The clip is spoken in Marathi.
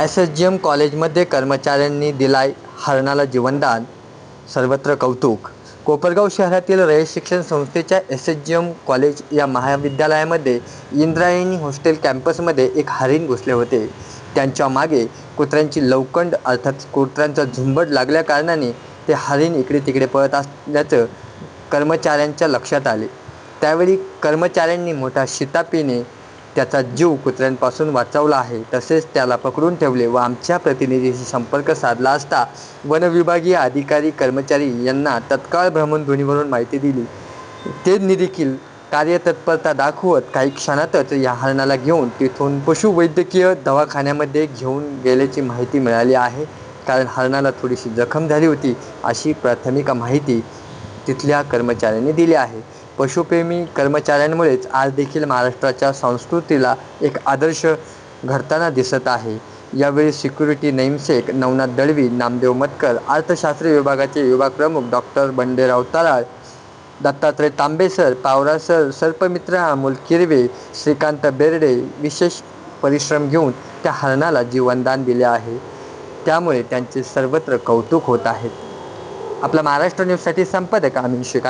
एस एस जी एम कॉलेजमध्ये कर्मचाऱ्यांनी दिलाय हरणाला जीवनदान सर्वत्र कौतुक. कोपरगाव शहरातील रयत शिक्षण संस्थेच्या S S G M college या महाविद्यालयामध्ये इंद्रायणी हॉस्टेल कॅम्पसमध्ये एक हरिण घुसले होते. त्यांच्या मागे कुत्र्यांची लवकंड अर्थात कुत्र्यांचा झुंबड लागल्या कारणाने ते हरिण इकडे तिकडे पळत असल्याचं कर्मचाऱ्यांच्या लक्षात आले. त्यावेळी कर्मचाऱ्यांनी मोठ्या शितापीने त्याचा जीव कुत्र्यांपासून वाचवला आहे. तसेच त्याला पकडून ठेवले व आमच्या प्रतिनिधीशी संपर्क साधला असता वनविभागीय अधिकारी कर्मचारी यांना तत्काळ भ्रमणध्वनीवरून माहिती दिली. ते देखील कार्यतत्परता दाखवत काही क्षणातच या हरणाला घेऊन तिथून पशुवैद्यकीय दवाखान्यामध्ये घेऊन गेल्याची माहिती मिळाली आहे. कारण हरणाला थोडीशी जखम झाली होती अशी प्राथमिक माहिती तिथल्या कर्मचाऱ्यांनी दिली आहे. पशुप्रेमी कर्मचाऱ्यांमुळेच आज देखील महाराष्ट्राच्या संस्कृतीला एक आदर्श घडताना दिसत आहे. यावेळी सिक्युरिटी नेमसेक नवनाथ दळवी नामदेव मतकर अर्थशास्त्र विभागाचे विभाग प्रमुख डॉक्टर बंडेराव तराळ दत्तात्रय तांबेसर पावरा सर सर्पमित्र अमोल किरवे श्रीकांत बेर्डे विशेष परिश्रम घेऊन त्या हरणाला जीवनदान दिले आहे. त्यामुळे त्यांचे सर्वत्र कौतुक होत आहेत आपला महाराष्ट्र न्यूजसाठी संपादक अमीन शेख